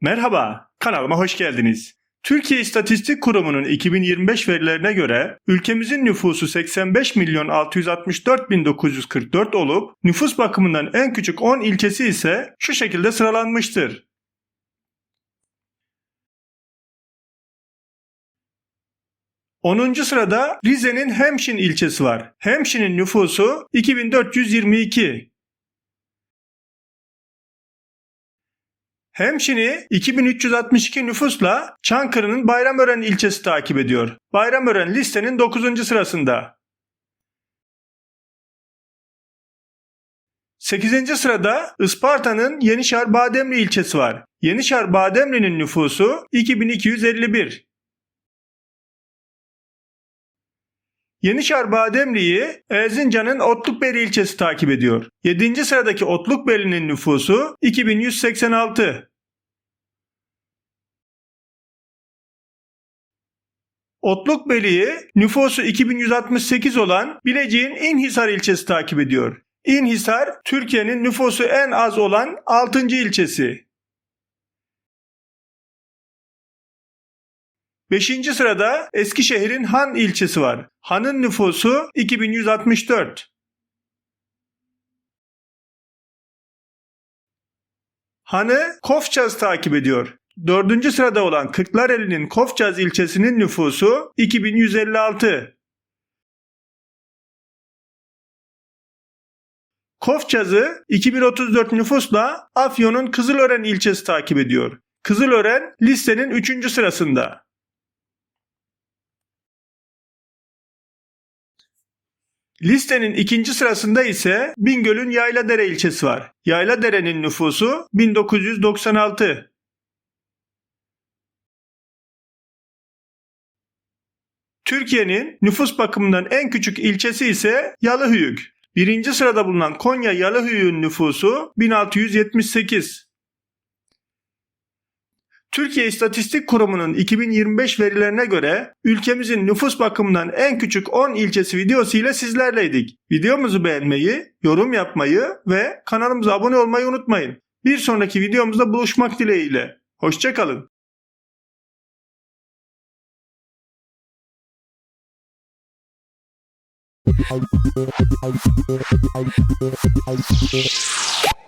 Merhaba, kanalıma hoş geldiniz. Türkiye İstatistik Kurumu'nun 2025 verilerine göre ülkemizin nüfusu 85 milyon 664 bin 944 olup nüfus bakımından en küçük 10 ilçesi ise şu şekilde sıralanmıştır. Onuncu sırada Rize'nin Hemşin ilçesi var. Hemşin'in nüfusu 2422. Hemşin'i 2362 nüfusla Çankırı'nın Bayramören ilçesi takip ediyor. Bayramören listenin 9. sırasında. 8. sırada Isparta'nın Yenişehir Bademli ilçesi var. Yenişehir Bademli'nin nüfusu 2251. Yenişehir Bademli'yi Erzincan'ın Otlukbeli ilçesi takip ediyor. 7. sıradaki Otlukbeli'nin nüfusu 2186. Otlukbeli'yi nüfusu 2168 olan Bilecik'in İnhisar ilçesi takip ediyor. İnhisar, Türkiye'nin nüfusu en az olan 6. ilçesi. 5. sırada Eskişehir'in Han ilçesi var. Han'ın nüfusu 2164. Han'ı Kofçaz takip ediyor. Dördüncü sırada olan Kırklareli'nin Kofçaz ilçesinin nüfusu 2156. Kofçaz'ı 2034 nüfusla Afyon'un Kızılören ilçesi takip ediyor. Kızılören listenin 3. sırasında. Listenin ikinci sırasında ise Bingöl'ün Yayladere ilçesi var. Yayladere'nin nüfusu 1996. Türkiye'nin nüfus bakımından en küçük ilçesi ise Yalıhöyük. Birinci sırada bulunan Konya Yalıhöyük'ün nüfusu 1678. Türkiye İstatistik Kurumu'nun 2025 verilerine göre ülkemizin nüfus bakımından en küçük 10 ilçesi videosu ile sizlerleydik. Videomuzu beğenmeyi, yorum yapmayı ve kanalımıza abone olmayı unutmayın. Bir sonraki videomuzda buluşmak dileğiyle. Hoşçakalın. You.